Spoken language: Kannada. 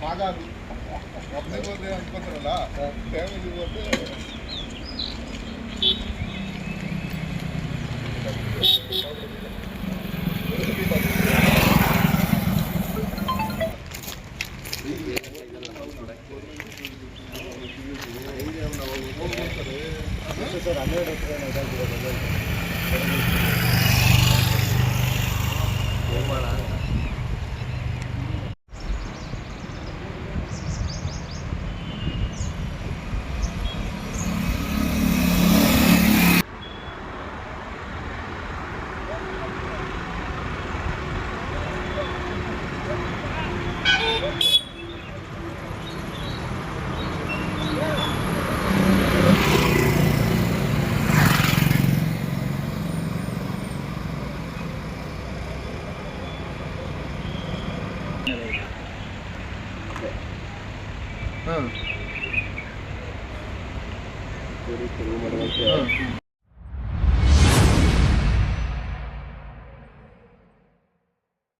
ಭಾಗ ಒಬ್ಬನಿಗೆ ಅನ್ಕೊಂತಾರಲ್ಲ ಫ್ಯಾಮಿಲಿ ಬಂದು ಸರ್ ಹನ್ನೆರಡು ಎಕರೆ ಇದಾಗಿರೋದು ಹಾಂ